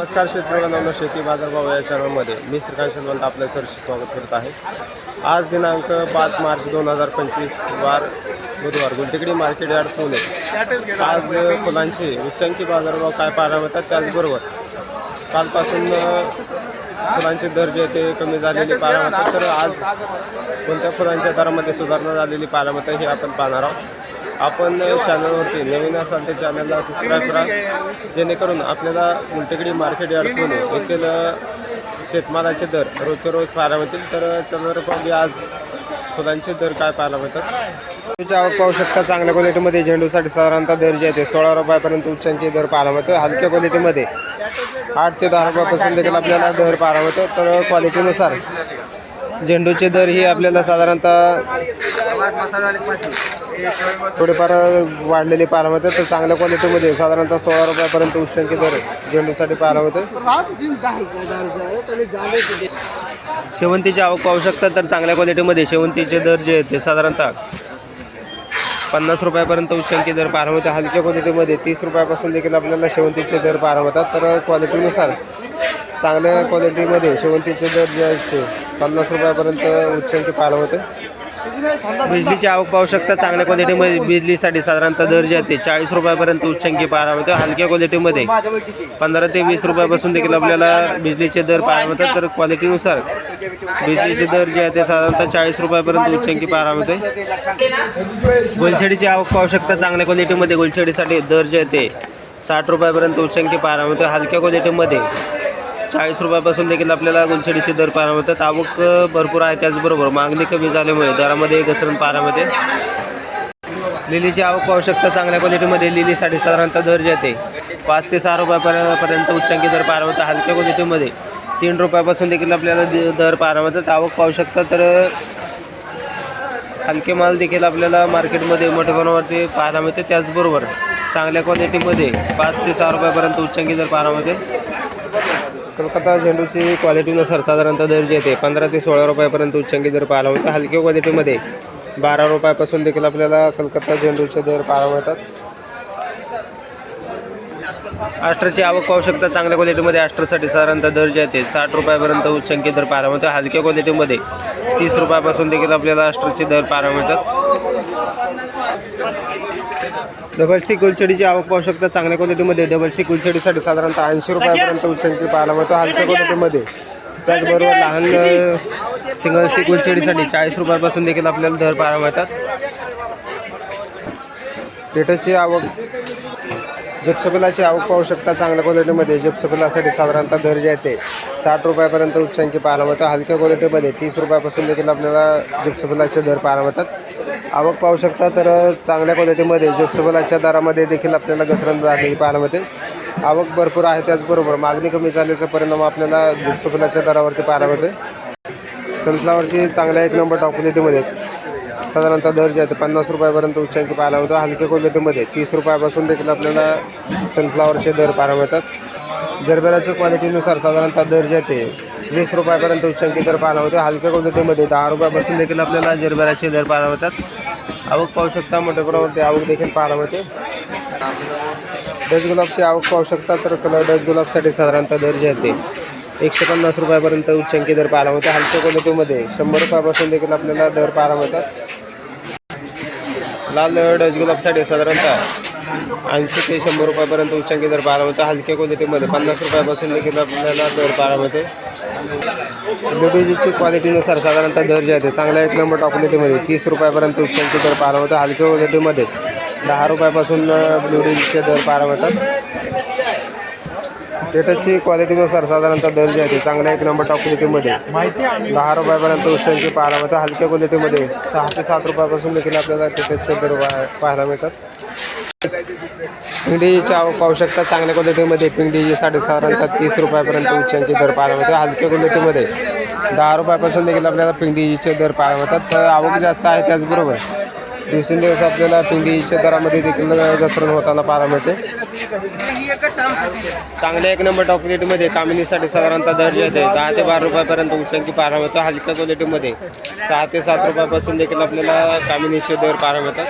नमस्कार शेतकऱ्यांना शेती बाजारभाव या चॅनलमध्ये. मी श्रीकांत शेतवंत आपलं सरशी स्वागत करत आहे. आज दिनांक पाच मार्च दोन हजार पंचवीस वार बुधवार गुलटेकडी मार्केट यार्ड पुणे. आज फुलांचे उच्चांकी बाजारभाव काय पाहायला मिळतात त्याचबरोबर कालपासून फुलांचे दर जे ते कमी झालेले पाहायला मिळतात. तर आज कोणत्या फुलांच्या दरामध्ये सुधारणा झालेली पाहायला मिळते हे आपण पाहणार आहोत. आपण चॅनलवरती नवीन असाल तर चॅनलला सबस्क्राईब करा. जेणेकरून आपल्याला गुलटेकडी मार्केट यार्ड पुणे येथील शेतमालाचे दर रोजचे रोज पाहायला मिळतील. तर चला आज फुलांचे दर काय पाहायला मिळतात. तुमची आवक पाहू शकता चांगल्या क्वालिटीमध्ये झेंडूसाठी साधारणतः दर जे आहे सोळा रुपयापर्यंत उच्चांचे दर पाहायला मिळतो. हलक्या क्वालिटीमध्ये आठ ते दहा रुपयापासून देखील आपल्याला दर पाहायला मिळतो. तर क्वालिटीनुसार झेंडूचे दर ही आपल्याला साधारणतः थोडेफार वाढलेले पाहायला होते तर चांगल्या क्वालिटीमध्ये साधारणतः सोळा रुपयापर्यंत उच्चांकी दर झेंडूसाठी पाहायला होते. शेवंतीची आवक पाहू शकता तर चांगल्या क्वालिटीमध्ये शेवंतीचे दर जे आहेत ते साधारणतः पन्नास रुपयापर्यंत उच्चांकी दर पार होते. हलक्या क्वालिटीमध्ये तीस रुपयापासून देखील आपल्याला शेवंतीचे दर पार होतात तर क्वालिटीनुसार चांगल्या क्वालिटीमध्ये शेवंतीचे दर जे आहेत ते पन्नास रुपयापर्यंत उच्चांकी पाहायला होते. बिजलीची आवक पाहू शकता. चांगल्या क्वालिटीमध्ये बिजलीसाठी साधारणतः दर जे आहे चाळीस रुपयापर्यंत उच्चांकी पाहायला मिळतो. हलक्या क्वालिटीमध्ये पंधरा ते वीस रुपयापासून देखील आपल्याला बिजलीचे दर पाहायला मिळतात. तर क्वालिटीनुसार बिजलीचे दर जे आहे ते साधारणतः चाळीस रुपयापर्यंत उच्चांकी पाहायला मिळते गोलछडीची आवक पाहू शकता. चांगल्या क्वालिटीमध्ये गोलछडीसाठी दर जे आहे ते साठ रुपयापर्यंत उच्चांकी पाहायला मिळतो हलक्या क्वालिटीमध्ये चाळीस रुपयापासून देखील आपल्याला गुंचडीचे दर पाहायला मिळतात. आवक भरपूर आहे. त्याचबरोबर मागणी कमी झाल्यामुळे दरामध्ये घसरण पाहायला मिळते. लिलीची आवक पाहू शकता चांगल्या क्वालिटीमध्ये. लिलीसाठी साधारणतः दर जे आहे पाच ते सहा रुपयापर्यंत उच्चांकी दर पाहायला मिळतात. हलक्या क्वालिटीमध्ये तीन रुपयापासून देखील आपल्याला दर पाहायला मिळतात. आवक पाहू शकता तर हलके माल देखील आपल्याला मार्केटमध्ये मोठ्या प्रमाणावरती पाहायला मिळते. त्याचबरोबर चांगल्या क्वालिटीमध्ये पाच ते सहा रुपयापर्यंत उच्चांकी दर पाहायला मिळते. कलकत्ता झेंडूची क्वालिटीनुसार साधारणतः दर जे येते पंधरा ते सोळा रुपयापर्यंत उच्चांकी दर पाहायला मिळतात. हलक्या क्वालिटीमध्ये बारा रुपयापासून देखील आपल्याला कलकत्ता झेंडूचे दर पाहायला मिळतात. आष्ट्राची आवक पाहू शकता. चांगल्या क्वालिटीमध्ये आष्ट्रासाठी साधारणतः दर जे आहे ते. साठ रुपयापर्यंत उच्चांकी दर पाहायला मिळतात हलक्या क्वालिटीमध्ये तीस रुपयापासून देखील आपल्याला आष्ट्राचे दर पाहायला मिळतात. डबल स्टिक गुलछडीची आवक पाहू शकता. चांगल्या क्वालिटीमध्ये डबल स्टिक गुलछडीसाठी साधारणतः ऐंशी रुपयापर्यंत उच्चांकी पाहायला मिळतो. हलक्या क्वालिटीमध्ये त्याचबरोबर लहान सिंगल स्टिक गुलछडीसाठी चाळीस रुपयापासून देखील आपल्याला दर पाहायला मिळतात. डेटाची आवक जिप्सपिलाची आवक पाहू शकता चांगल्या क्वालिटीमध्ये जिप्सपिलासाठी साधारणतः दर जे आहे ते साठ रुपयापर्यंत उच्चांकी पाहायला मिळतं. हलक्या क्वालिटीमध्ये तीस रुपयापासून देखील आपल्याला जिप्सपिलाचे दर पाहायला मिळतात. आवक पाहू शकता तर चांगल्या क्वालिटीमध्ये जिप्सपिलाच्या दरामध्ये देखील आपल्याला घसरण झालेली पाहायला मिळते. आवक भरपूर आहे त्याचबरोबर मागणी कमी झाल्याचा परिणाम आपल्याला जिप्सपिलाच्या दरावरती पाहायला मिळते. सनफ्लावरची चांगल्या एक नंबर टॉप क्वालिटीमध्ये साधारणतः दर जे आहे ते पन्नास रुपयापर्यंत उच्चांकी पाहायला मिळतो. हलक्या क्वालिटीमध्ये तीस रुपयापासून देखील आपल्याला सनफ्लावरचे दर पाहायला मिळतात. जरबेराच्या क्वालिटीनुसार साधारणतः दर जे ते वीस रुपयापर्यंत उच्चांकी दर पाहायला मिळतो. हलक्या क्वालिटीमध्ये दहा रुपयापासून देखील आपल्याला जरबेराचे दर पाहायला मिळतात. आवक पाहू शकता मोठ्या प्रमाणामध्ये आवक देखील पाहायला मिळते. डच गुलाबची आवक पाहू शकता तर कलर डच गुलाबसाठी साधारणतः दर जे आहे ते. एकशे पन्नास रुपयापर्यंत उच्चांकी दर पाहायला मिळतो. हलक्या क्वालिटीमध्ये शंभर रुपयापासून देखील आपल्याला दर पाहायला मिळतात. लाल डच गुलाबसाठी साधारणतः ऐंशी ते शंभर रुपयापर्यंत उच्चांकी दर पाहायला मिळतो हलक्या क्वालिटीमध्ये पन्नास रुपयापासून देखील आपल्याला दर पाहायला मिळते ब्युटीजीची क्वालिटीनुसार साधारणतः दर जे आहे ते चांगल्या एक नंबर टॉप क्वालिटीमध्ये तीस रुपयापर्यंत उच्चांकी दर पाहायला मिळतो हलक्या क्वालिटीमध्ये दहा रुपयापासून ब्युटीचे दर पाहायला मिळतात डेटाची क्वालिटीनुसार साधारणतः दर जे आहे ते चांगल्या एक नंबर टॉप क्वालिटीमध्ये दहा रुपयापर्यंत उच्चांकी पाहायला मिळतं. हलक्या क्वालिटीमध्ये सहा ते सात रुपयापासून देखील आपल्याला टिकेटचे दर पहा- पाहायला मिळतात. पिंडीची आवक पाहू शकता चांगल्या क्वालिटीमध्ये पिंडीची साडेसाधारणतः तीस रुपयापर्यंत उच्चांकी दर पाहायला मिळतो. हलक्या क्वालिटीमध्ये दहा रुपयापासून देखील आपल्याला पिंडीचे दर पाहायला मिळतात. तर आवक जास्त आहे त्याचबरोबर दिवसेंदिवस आपल्याला पिंडीच्या दरामध्ये देखील घसरण होताना पाहायला मिळते. चांगल्या एक नंबर टॉप क्वालिटीमध्ये कामिनीसाठी साधारणतः दर जे आहे दहा ते बारा रुपयापर्यंत उच्चांकी पाहायला मिळतं. हलक्या क्वालिटीमध्ये सहा ते सात रुपयापासून देखील आपल्याला कामिनीचे दर पाहायला मिळतात.